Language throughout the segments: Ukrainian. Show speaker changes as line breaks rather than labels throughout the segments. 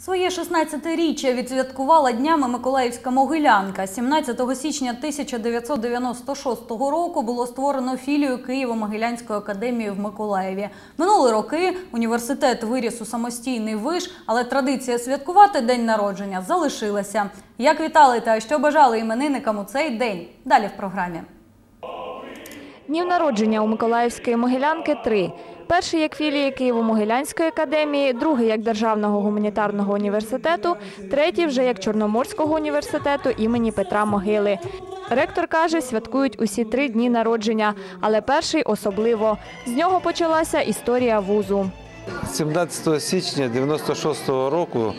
Своє 16-річчя відсвяткувала днями Миколаївська Могилянка. 17 січня 1996 року було створено філію Києво-Могилянської академії в Миколаєві. Минули роки університет виріс у самостійний виш, але традиція святкувати день народження залишилася. Як вітали та що бажали іменинникам у цей день? Далі в програмі.
Днів народження у Миколаївської Могилянки три. Перший як філії Києво-Могилянської академії, другий як Державного гуманітарного університету, третій вже як Чорноморського університету імені Петра Могили. Ректор каже, святкують усі три дні народження, але перший особливо. З нього почалася історія вузу.
17 січня 96 року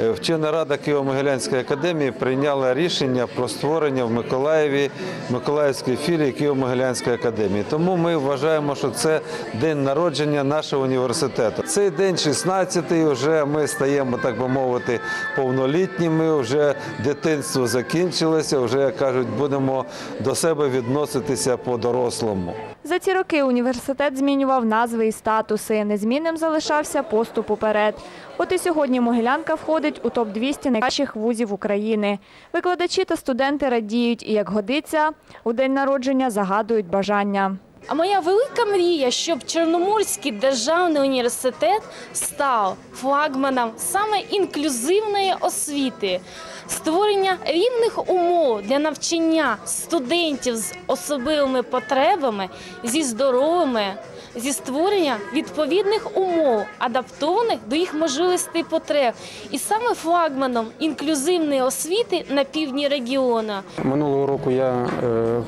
вчена рада Києво-Могилянської академії прийняла рішення про створення в Миколаєві Миколаївської філії Києво-Могилянської академії. Тому ми вважаємо, що це день народження нашого університету. Цей день 16-й, вже ми стаємо, так би мовити, повнолітніми. Вже дитинство закінчилося. Вже кажуть, будемо до себе відноситися по-дорослому.
За ці роки університет змінював назви і статуси. Незмінним залишався поступ уперед. От і сьогодні Могилянка входить у топ-200 найкращих вузів України. Викладачі та студенти радіють і, як годиться, у день народження загадують бажання.
А моя велика мрія, щоб Чорноморський державний університет став флагманом саме інклюзивної освіти, створення рівних умов для навчання студентів з особливими потребами, зі здоровими, зі створення відповідних умов, адаптованих до їх можливостей потреб, і саме флагманом інклюзивної освіти на півдні регіону.
Минулого року я е,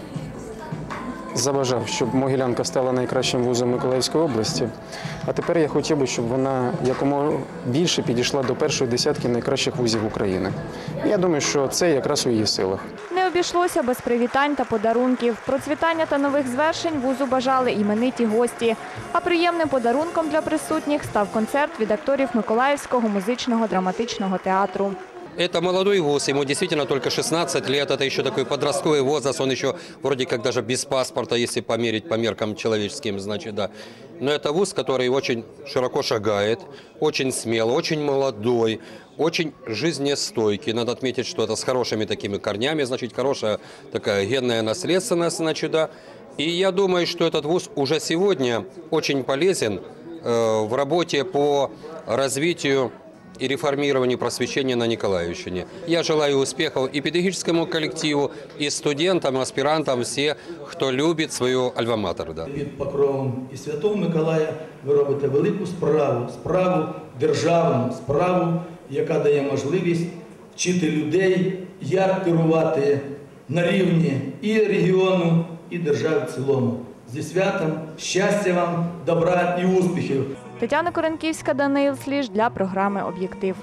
забажав, щоб Могилянка стала найкращим вузом Миколаївської області. А тепер я хотів би, щоб вона якомога більше підійшла до першої десятки найкращих вузів України. Я думаю, що це якраз у її силах.
Не обійшлося без привітань та подарунків. Процвітання та нових звершень вузу бажали імениті гості. А приємним подарунком для присутніх став концерт від акторів Миколаївського музичного драматичного театру.
Это молодой вуз, ему действительно только 16 лет, это еще такой подростковый возраст, он еще вроде как даже без паспорта, если померить по меркам человеческим, значит, да. Но это вуз, который очень широко шагает, очень смелый, очень молодой, очень жизнестойкий. Надо отметить, что это с хорошими такими корнями, значит, хорошая такая генная наследственность, значит, да. И я думаю, что этот вуз уже сегодня очень полезен э, в работе по развитию и реформированию просвещения на Николаевщине. Я желаю успехов и педагогическому коллективу, и студентам, и аспирантам, все, кто любит свою альма-матер. Да.
Під покровом і Святого Миколая ви робите велику справу, справу державну, справу, яка дає можливість вчити людей, як керувати на рівні і регіону, і держави в цілому. Зі святом, щастя вам, добра і успіхів!
Тетяна Коренківська, Даниїл Сліж для програми Об'єктив.